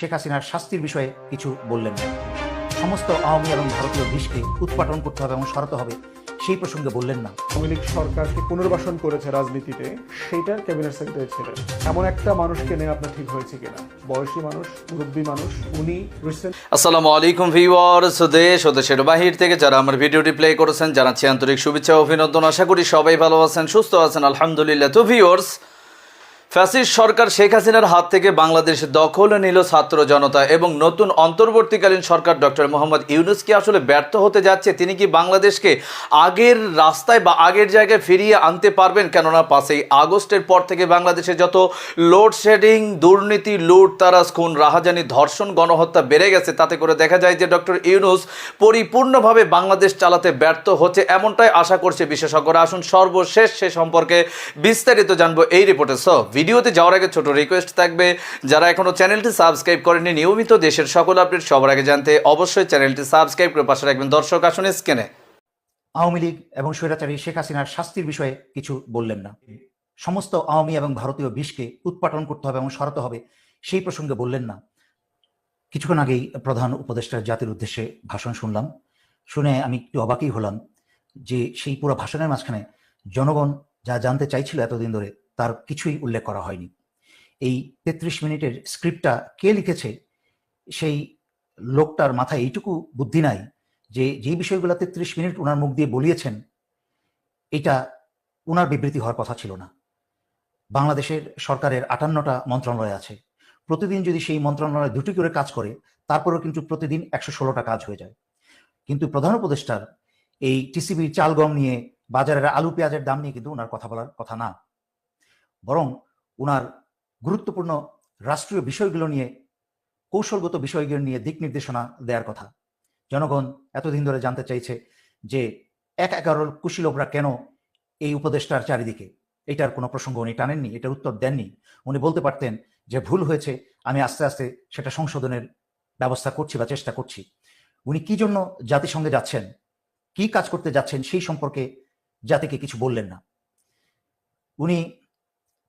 শেখ হাসিনার শাস্তির বিষয়ে কিছু বললেন না। সমস্ত আওয়ামী এবং ভারতীয় বিষকে উৎপাটন করতে হবে এবং সরাতে হবে সেই প্রসঙ্গে বললেন না। আওয়ামী লীগ সরকারকে পুনর্বাসন করেছে রাজনীতিতে সেইটার ক্যাবিনেট সেক্রেটারি ছিলেন। এমন একটা মানুষকে নিয়ে আপনার ঠিক হয়েছে কিনা? বয়সী মানুষ মুরব্বী মানুষ উনি রিসেন্ট আসসালামু আলাইকুম ভিউয়ার্স দেশ ও দেশের বাহির থেকে যারা আমার ভিডিওটি প্লে করেছেন জানাচ্ছি আন্তরিক শুভেচ্ছা ও অভিনন্দন। আশা করি সবাই ভালো আছেন সুস্থ আছেন আলহামদুলিল্লাহ। তো ভিউয়ার্স ফ্যাসিস্ট সরকার শেখ হাসিনার হাত থেকে বাংলাদেশ দখল নিল ছাত্র জনতা এবং নতুন অন্তর্বর্তীকালীন সরকার ডক্টর মোহাম্মদ ইউনুস কি আসলে ব্যর্থ হতে যাচ্ছে? তিনি কি বাংলাদেশকে আগের রাস্তায় বা আগের জায়গায় ফিরিয়ে আনতে পারবেন? কেননা পাশেই আগস্টের পর থেকে বাংলাদেশে যত লোডশেডিং দুর্নীতি, লুট তারা খুন, রাহাজানি, ধর্ষণ, গণহত্যা বেড়ে গেছে, তাতে করে দেখা যায় যে ডক্টর ইউনুস পরিপূর্ণভাবে বাংলাদেশ চালাতে ব্যর্থ হচ্ছে এমনটাই আশা করছে বিশেষজ্ঞরা। আসুন সর্বশেষ সে সম্পর্কে বিস্তারিত জানব এই রিপোর্টে। সো ভিডিওতে যাওয়ার আগে ছোট রিকোয়েস্ট থাকবে, যারা এখনও চ্যানেলটি সাবস্ক্রাইব করেনি নিয়মিত দেশের সকল আপডেট সবার আগে জানতে অবশ্যই চ্যানেলটি সাবস্ক্রাইব করে পাশে রাখবেন। দর্শক, আসুন স্ক্রিনে। আওয়ামী লীগ এবং স্বৈরাচারী শেখ হাসিনার শাস্তির বিষয়ে কিছু বললেন না। সমস্ত আওয়ামী এবং ভারতীয় বিষকে উৎপাটন করতে হবে এবং সরাতে হবে, সেই প্রসঙ্গে বললেন না। কিছুক্ষণ আগেই প্রধান উপদেষ্টার জাতির উদ্দেশ্যে ভাষণ শুনলাম। শুনে আমি একটু অবাকই হলাম যে সেই পুরো ভাষণের মাঝখানে জনগণ যা জানতে চাইছিল এতদিন ধরে তার কিছুই উল্লেখ করা হয়নি। এই তেত্রিশ মিনিটের স্ক্রিপ্টটা কে লিখেছে, সেই লোকটার মাথায় এইটুকু বুদ্ধি নাই যে যে বিষয়গুলো তেত্রিশ মিনিট ওনার মুখ দিয়ে বলিয়েছেন, এটা ওনার বিবৃতি হওয়ার কথা ছিল না। বাংলাদেশের সরকারের আটান্নটা মন্ত্রণালয় আছে। প্রতিদিন যদি সেই মন্ত্রণালয় দুটি করে কাজ করে, তারপরেও কিন্তু প্রতিদিন একশো ষোলোটা কাজ হয়ে যায়। কিন্তু প্রধান উপদেষ্টার এই টিসিবির চাল গম নিয়ে বাজারের আলু পেঁয়াজের দাম নিয়ে কিন্তু ওনার কথা বলার কথা না। বরং ওনার গুরুত্বপূর্ণ রাষ্ট্রীয় বিষয়গুলো নিয়ে, কৌশলগত বিষয়গুলো নিয়ে দিক নির্দেশনা দেওয়ার কথা। জনগণ এতদিন ধরে জানতে চাইছে যে এক এগারোর কুশীলভরা কেন এই উপদেষ্টার চারিদিকে? এটার কোনো প্রসঙ্গ উনি টানেননি এটার উত্তর দেননি। উনি বলতে পারতেন যে ভুল হয়েছে, আমি আস্তে আস্তে সেটা সংশোধনের ব্যবস্থা করছি বা চেষ্টা করছি। উনি কি জন্য জাতিসংঘে যাচ্ছেন? কি কাজ করতে যাচ্ছেন সেই সম্পর্কে জাতিকে কিছু বললেন না। উনি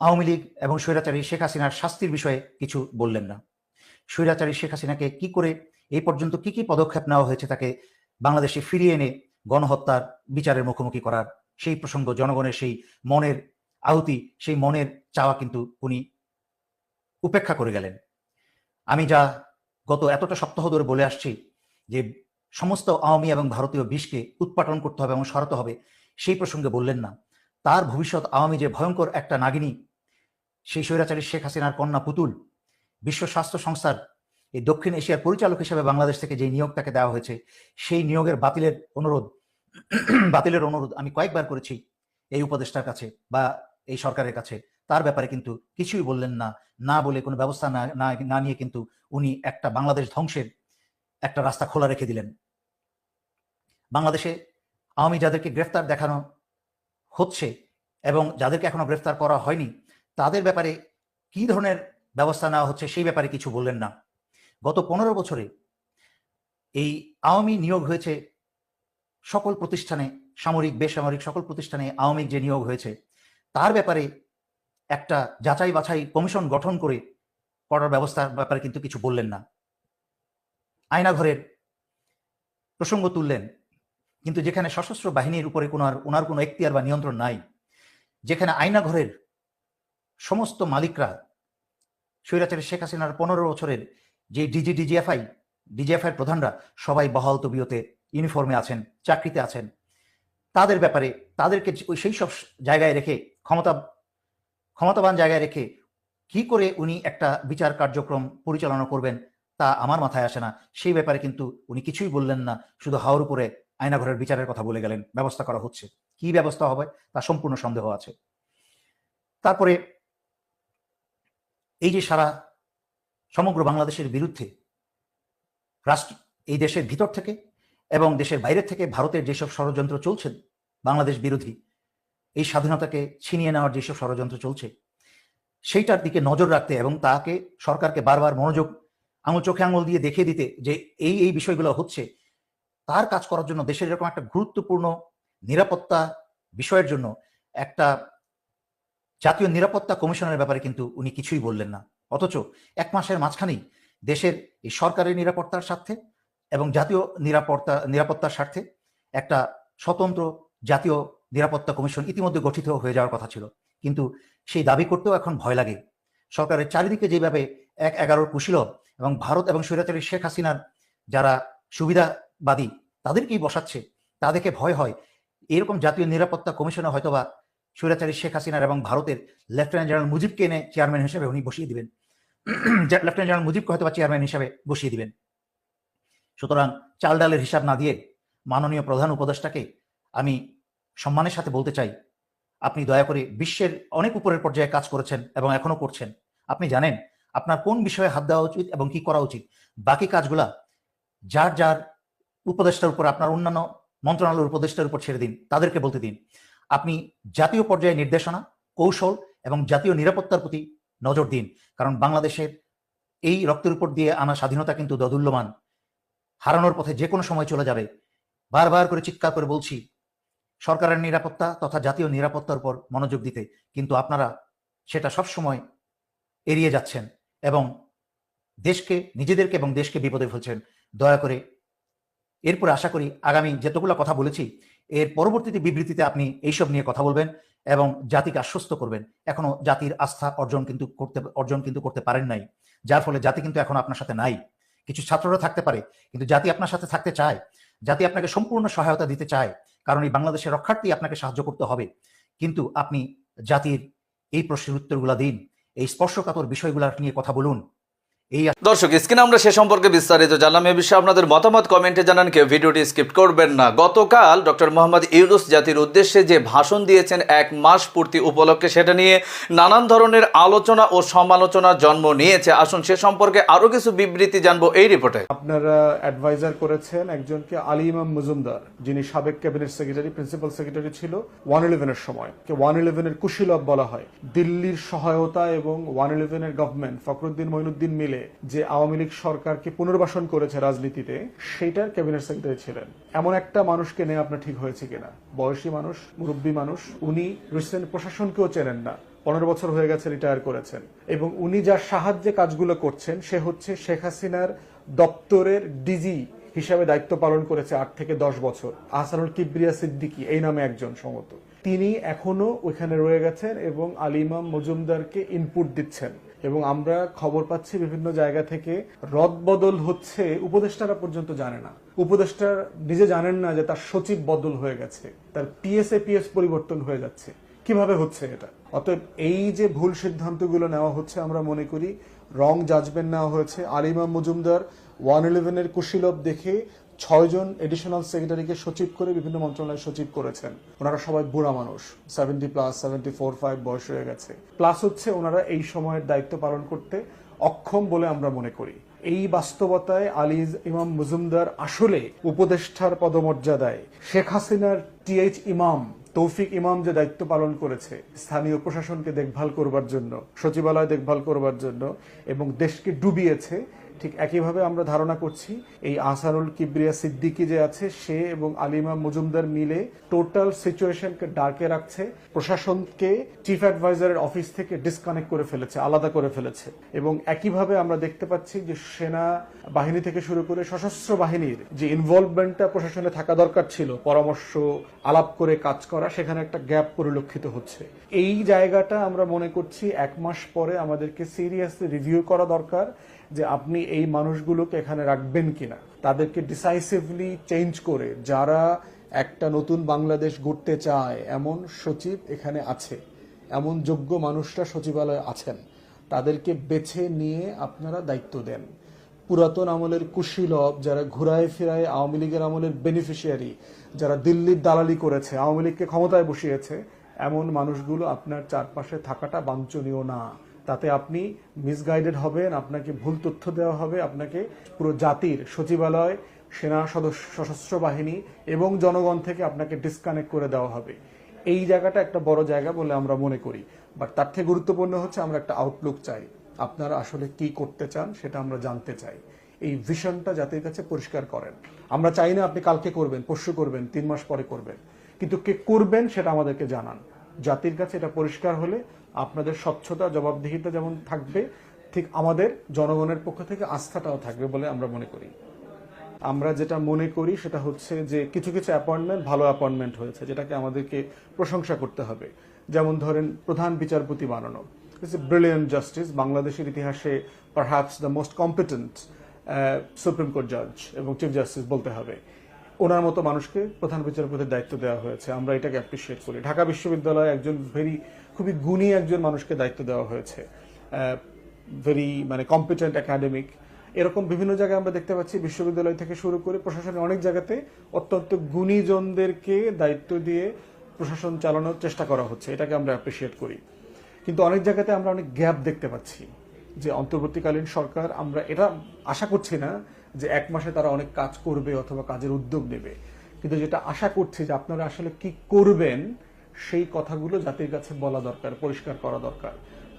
আওয়ামী লীগ এবং স্বৈরাচারী শেখ হাসিনার শাস্তির বিষয়ে কিছু বললেন না। স্বৈরাচারী শেখ হাসিনাকে কি করে এই পর্যন্ত কি কি পদক্ষেপ নেওয়া হয়েছে তাকে বাংলাদেশে ফিরিয়ে এনে গণহত্যার বিচারের মুখোমুখি করার সেই প্রসঙ্গ, জনগণের সেই মনের আহুতি, সেই মনের চাওয়া কিন্তু উনি উপেক্ষা করে গেলেন। আমি যা গত এতটা সপ্তাহ ধরে বলে আসছি যে সমস্ত আওয়ামী এবং ভারতীয় বিষকে উৎপাটন করতে হবে এবং সরাতে হবে, সেই প্রসঙ্গে বললেন না। তার ভবিষ্যৎ আওয়ামী যে ভয়ঙ্কর একটা নাগিনী সেই স্বৈরাচারী শেখ হাসিনার কন্যা পুতুল। বিশ্ব স্বাস্থ্য সংস্থার এই দক্ষিণ এশিয়ার পরিচালক হিসেবে বাংলাদেশ থেকে যে নিয়োগ তাকে দেওয়া হয়েছে, সেই নিয়োগের বাতিলের অনুরোধ বাতিলের অনুরোধ আমি কয়েকবার করেছি এই উপদেষ্টার কাছে বা এই সরকারের কাছে। তার ব্যাপারে কিন্তু কিছুই বললেন না। না বলে কোনো ব্যবস্থা না না নিয়ে কিন্তু উনি একটা বাংলাদেশ ধ্বংসের একটা রাস্তা খোলা রেখে দিলেন। বাংলাদেশে আওয়ামী যাদেরকে গ্রেফতার দেখানো হচ্ছে এবং যাদেরকে এখনও গ্রেফতার করা হয়নি তাদের ব্যাপারে কি ধরনের ব্যবস্থা নেওয়া হচ্ছে সেই ব্যাপারে কিছু বললেন না। গত পনেরো বছরে এই আওয়ামী নিয়োগ হয়েছে সকল প্রতিষ্ঠানে, সামরিক, বেসামরিক সকল প্রতিষ্ঠানে আওয়ামী যে নিয়োগ হয়েছে, তার ব্যাপারে একটা যাচাই বাছাই কমিশন গঠন করে করার ব্যবস্থার ব্যাপারে কিন্তু কিছু বললেন না। আয়নাঘরের প্রসঙ্গ তুললেন, কিন্তু যেখানে সশস্ত্র বাহিনীর উপরে কোনো আর, ওনার কোনো এখতিয়ার বা নিয়ন্ত্রণ নাই, যেখানে আয়নাঘরের সমস্ত মালিকরা স্বৈরাচারী শেখ হাসিনার পনেরো বছরের যে ডিজি, ডিজিএফআই ডিজিএফআই প্রধানরা সবাই বহাল তবিয়তে ইউনিফর্মে আছেন, চাকরিতে আছেন। তাদের ব্যাপারে তাদেরকে ওই সেই সব জায়গায় রেখে ক্ষমতা, ক্ষমতাবান জায়গায় রেখে কি করে উনি একটা বিচার কার্যক্রম পরিচালনা করবেন তা আমার মাথায় আসে না। সেই ব্যাপারে কিন্তু উনি কিছুই বললেন না, শুধু হাওর উপরে আয়নাঘরের বিচারের কথা বলে গেলেন। ব্যবস্থা করা হচ্ছে। কি ব্যবস্থা হবে তা সম্পূর্ণ সন্দেহ আছে। তারপরে এই যে সারা সমগ্র বাংলাদেশের বিরুদ্ধে রাষ্ট্র এই দেশের ভিতর থেকে এবং দেশের বাইরে থেকে ভারতের যেসব ষড়যন্ত্র চলছে, বাংলাদেশ বিরোধী, এই স্বাধীনতাকে ছিনিয়ে নেওয়ার যেসব ষড়যন্ত্র চলছে, সেইটার দিকে নজর রাখতে এবং তাকে সরকারকে বারবার মনোযোগ, আঙুল চোখে আঙুল দিয়ে দেখিয়ে দিতে যে এই এই বিষয়গুলো হচ্ছে, তার কাজ করার জন্য দেশের এরকম একটা গুরুত্বপূর্ণ নিরাপত্তা বিষয়ের জন্য একটা জাতীয় নিরাপত্তা কমিশনের ব্যাপারে কিন্তু উনি কিছুই বললেন না। অথচ এক মাসের মাঝখানেই দেশের এই সরকারের নিরাপত্তার স্বার্থে এবং জাতীয় নিরাপত্তা, নিরাপত্তার স্বার্থে একটা স্বতন্ত্র জাতীয় নিরাপত্তা কমিশন ইতিমধ্যে গঠিত হয়ে যাওয়ার কথা ছিল। কিন্তু সেই দাবি করতেও এখন ভয় লাগে। সরকারের চারিদিকে যেভাবে এক এগারোর কুশীলভ এবং ভারত এবং স্বৈরাচারী শেখ হাসিনার যারা সুবিধাবাদী তাদেরকেই বসাচ্ছে তাদেরকে ভয় হয়। এরকম জাতীয় নিরাপত্তা কমিশনে হয়তোবা স্বৈরাচারী শেখ হাসিনার এবং ভারতের লেফটেন্যান্ট জেনারেল মুজিবকে এনে চেয়ারম্যান হিসেবে উনি বসিয়ে দিবেন। লেফটেন্যান্ট জেনারেল মুজিবকে হয়তো চেয়ারম্যান হিসেবে বসিয়ে দিবেন। সুতরাং চাল ডালের হিসাব না দিয়ে মাননীয় প্রধান উপদেষ্টাকে আমি সম্মানের সাথে বলতে চাই, আপনি দয়া করে বিশ্বের অনেক উপরের পর্যায়ে কাজ করেছেন এবং এখনও করছেন। আপনি জানেন আপনার কোন বিষয়ে হাত দেওয়া উচিত এবং কি করা উচিত। বাকি কাজগুলা যার যার উপদেষ্টার উপর, আপনার অন্যান্য মন্ত্রণালয়ের উপদেষ্টার উপর ছেড়ে দিন, তাদেরকে বলতে দিন। আপনি জাতীয় পর্যায়ে নির্দেশনা, কৌশল এবং জাতীয় নিরাপত্তার প্রতি নজর দিন। কারণ বাংলাদেশের এই রক্তের উপর দিয়ে আনা স্বাধীনতা কিন্তু দদুল্যমান। হারানোর পথে যে কোনো সময় চলে যাবে। বারবার করে চিৎকার করে বলছি, সরকারের নিরাপত্তা তথা জাতীয় নিরাপত্তার উপর মনোযোগ দিতে। কিন্তু আপনারা সেটা সব সময় এড়িয়ে যাচ্ছেন এবং দেশকে, নিজেদেরকে এবং দেশকে বিপদে ফেলছেন। দয়া করে এরপরে আশা করি আগামী যতগুলো কথা বলেছি এর পরবর্তীতে বিবৃতিতে আপনি এইসব নিয়ে কথা বলবেন এবং জাতিকে আশ্বস্ত করবেন। এখনও জাতির আস্থা অর্জন কিন্তু করতে, অর্জন কিন্তু করতে পারেন নাই। যার ফলে জাতি কিন্তু এখন আপনার সাথে নাই। কিছু ছাত্ররা থাকতে পারে, কিন্তু জাতি আপনার সাথে থাকতে চায়। জাতি আপনাকে সম্পূর্ণ সহায়তা দিতে চায়, কারণ এই বাংলাদেশের রক্ষার্থেই আপনাকে সাহায্য করতে হবে। কিন্তু আপনি জাতির এই প্রশ্নের উত্তরগুলা দিন, এই স্পর্শকাতর বিষয়গুলা নিয়ে কথা বলুন দর্শক, স্ক্রিনে আমরা সে সম্পর্কে বিস্তারিত জানলাম। এ বিষয়ে আপনাদের মতামত কমেন্টে জানান কেউ। ভিডিওটি স্কিপ করবেন না। গতকাল ডক্টর মোহাম্মদ ইউনুস জাতির উদ্দেশ্যে যে ভাষণ দিয়েছেন এক মাস পূর্তি উপলক্ষে, সেটা নিয়ে নানান ধরনের আলোচনা ও সমালোচনা জন্ম নিয়েছে। আসুন, সে সম্পর্কে আরও কিছু বিবৃতি জানব এই রিপোর্টে। আপনারা অ্যাডভাইজার করেছেন একজনকে, আলী ইমাম মজুমদার, যিনি সাবেক ক্যাবিনেট সেক্রেটারি, প্রিন্সিপাল সেক্রেটারি ছিল ওয়ান ইলেভেনের সময়। কে ওয়ান ইলেভেনের কুশীলভ বলা হয়। দিল্লির সহায়তা এবং ওয়ান ইলেভেনের গভর্নমেন্ট, ফখরুদ্দিন মঈনুদ্দিন মিলে যে আওয়ামী লীগ সরকারকে পুনর্বাসন করেছে রাজনীতিতে, সেইটার ক্যাবিনেট সেক্রেটারি ছিলেন। এমন একটা মানুষকে নেওয়া আপনার ঠিক হয়েছে কিনা? বয়সী মানুষ, মুরব্বী মানুষ, উনি রিসেন্ট প্রশাসনকেও চেনেন না। পনেরো বছর হয়ে গেছে রিটায়ার করেছেন। এবং উনি যার সাহায্যে কাজগুলো করছেন, সে হচ্ছে শেখ হাসিনার দপ্তরের ডিজি হিসাবে দায়িত্ব পালন করেছে আট থেকে দশ বছর। আহসানুল কিবরিয়া সিদ্দিকী, এই নামে একজন সম্ভবত। তিনি এখনও ওইখানে রয়ে গেছেন এবং আলিমাম মজুমদারকে ইনপুট দিচ্ছেন। এবং আমরা খবর পাচ্ছি বিভিন্ন জায়গা থেকে রদবদল হচ্ছে, উপদেষ্টারা পর্যন্ত জানে না। উপদেষ্টার নিজে জানেন না যে তার সচিব বদল হয়ে গেছে, তার পিএসএ পিএস পরিবর্তন হয়ে যাচ্ছে। কীভাবে হচ্ছে এটা? অতএব এই যে ভুল সিদ্ধান্তগুলো নেওয়া হচ্ছে, আমরা মনে করি, রং জাজমেন্ট নেওয়া হয়েছে। আলিমা মজুমদার ওয়ান ইলেভেনের কুশীলভ দেখে ছয়জন এডিশনাল সেক্রেটারিকে সচিব করে বিভিন্ন মন্ত্রণালয়ে সচিব করেছেন। ওনারা সবাই বুড়া মানুষ seventy plus seventy four five বয়স হয়ে গেছে। প্লাস হচ্ছে ওনারা এই সময়ের দায়িত্ব পালন করতে অক্ষম বলে আমরা মনে করি। এই বাস্তবতায় আলিজ ইমাম মজুমদার আসলে উপদেষ্টার পদমর্যাদায় শেখ হাসিনার টিএইচ ইমাম তৌফিক ইমাম যে দায়িত্ব পালন করেছে, স্থানীয় প্রশাসনকে দেখভাল করবার জন্য, সচিবালয় দেখভাল করবার জন্য এবং দেশকে ডুবিয়েছে ঠিক একইভাবে আমরা ধারণা করছি এই আসারুল কিবরিয়া সিদ্দিকি যে আছে, সে এবং আলিমা মজুমদার মিলে টোটাল সিচুয়েশনকে ডার্কে রাখছে, প্রশাসনকে চিফ অ্যাডভাইজারের অফিস থেকে ডিসকানেক্ট করে ফেলেছে, আলাদা করে ফেলেছে। এবং একইভাবে আমরা দেখতে পাচ্ছি যে সেনা বাহিনী থেকে শুরু করে সশস্ত্র বাহিনীর যে ইনভলভমেন্টটা প্রশাসনে থাকা দরকার ছিল, পরামর্শ, আলাপ করে কাজ করা, সেখানে একটা গ্যাপ পরিলক্ষিত হচ্ছে। এই জায়গাটা আমরা মনে করছি এক মাস পরে আমাদেরকে সিরিয়াসলি রিভিউ করা দরকার যে আপনি এই মানুষগুলোকে এখানে রাখবেন কিনা? তাদেরকে ডিসাইসিভলি চেঞ্জ করে যারা একটা নতুন বাংলাদেশ গড়তে চায়, এমন সচিব এখানে আছে, এমন যোগ্য মানুষরা সচিবালয়ে আছেন, তাদেরকে বেছে নিয়ে আপনারা দায়িত্ব দেন। পুরাতন আমলের কুশীলভ যারা ঘুরায় ফিরায় আওয়ামী লীগের আমলের বেনিফিশিয়ারি যারা দিল্লির দালালি করেছে, আওয়ামী লীগকে ক্ষমতায় বসিয়েছে, এমন মানুষগুলো আপনার চারপাশে থাকাটা বাঞ্ছনীয় না। তাতে আপনি মিসগাইডেড হবেন, আপনাকে ভুল তথ্য দেওয়া হবে, আপনাকে পুরো জাতির সচিবালয়, সেনা সদস্য, সশস্ত্র বাহিনী এবং জনগণ থেকে আপনাকে ডিসকানেক্ট করে দেওয়া হবে। এই জায়গাটা একটা বড় জায়গা বলে আমরা মনে করি। বাট তার থেকে গুরুত্বপূর্ণ হচ্ছে আমরা একটা আউটলুক চাই। আপনারা আসলে কি করতে চান সেটা আমরা জানতে চাই। এই ভিশনটা জাতির কাছে পরিষ্কার করেন। আমরা চাই না আপনি কালকে করবেন, পরশু করবেন, তিন মাস পরে করবেন। কিন্তু কে করবেন সেটা আমাদেরকে জানান। জাতির কাছে এটা পরিষ্কার হলে আপনাদের স্বচ্ছতা, জবাবদিহিতা যেমন থাকবে, ঠিক আমাদের জনগণের পক্ষ থেকে আস্থাটাও থাকবে বলে আমরা মনে করি। আমরা যেটা মনে করি সেটা হচ্ছে যে কিছু কিছু অ্যাপয়েন্টমেন্ট ভালো অ্যাপয়েন্টমেন্ট হয়েছে, যেটাকে আমাদেরকে প্রশংসা করতে হবে। যেমন ধরেন প্রধান বিচারপতি বানানো। ব্রিলিয়ান্ট জাস্টিস বাংলাদেশের ইতিহাসে perhaps the most competent supreme court জাজ এবং চিফ জাস্টিস বলতে হবে। ওনার মতো মানুষকে প্রধান বিচারপতির দায়িত্ব দেওয়া হয়েছে। আমরা এটাকে অ্যাপ্রিসিয়েট করি। ঢাকা বিশ্ববিদ্যালয়ে একজন ভেরি খুবই গুণী একজন মানুষকে দায়িত্ব দেওয়া হয়েছে। ভেরি মানে কম্পিটেন্ট একাডেমিক এরকম বিভিন্ন জায়গায় আমরা দেখতে পাচ্ছি বিশ্ববিদ্যালয় থেকে শুরু করে প্রশাসনের অনেক জায়গাতে অত্যন্ত গুণীজনদেরকে দায়িত্ব দিয়ে প্রশাসন চালানোর চেষ্টা করা হচ্ছে। এটাকে আমরা অ্যাপ্রিসিয়েট করি। কিন্তু অনেক জায়গাতে আমরা অনেক গ্যাপ দেখতে পাচ্ছি যে অন্তর্বর্তীকালীন সরকার, আমরা এটা আশা করছি না যে এক মাসে তারা অনেক কাজ করবে অথবা কাজের উদ্যোগ নেবে। কিন্তু যেটা আশা করছি যে আপনারা আসলে কি করবেন, সেই কথাগুলো জাতির কাছে বলা দরকার, পরিষ্কার করা দরকার।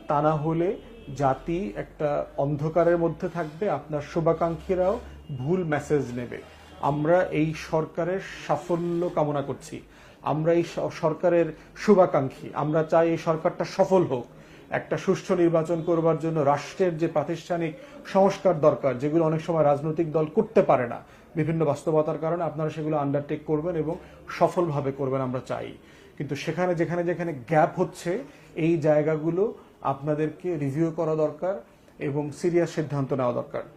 তা না হলে জাতি একটা অন্ধকারের মধ্যে থাকবে, আপনার শুভাকাঙ্ক্ষীরাও ভুল মেসেজ নেবে। আমরা এই সরকারের সাফল্য কামনা করছি। আমরা এই সরকারের শুভাকাঙ্ক্ষী। আমরা চাই এই সরকারটা সফল হোক। একটা সুষ্ঠু নির্বাচন করবার জন্য রাষ্ট্রের যে প্রাতিষ্ঠানিক সংস্কার দরকার, যেগুলো অনেক সময় রাজনৈতিক দল করতে পারে না, বিভিন্ন বাস্তবতার কারণে আপনারা সেগুলো আন্ডারটেক করবেন এবং সফলভাবে করবেন আমরা চাই। কিন্তু সেখানে, যেখানে যেখানে গ্যাপ হচ্ছে, এই জায়গাগুলো আপনাদেরকে রিভিউ করা দরকার এবং সিরিয়াস সিদ্ধান্ত নেওয়া দরকার।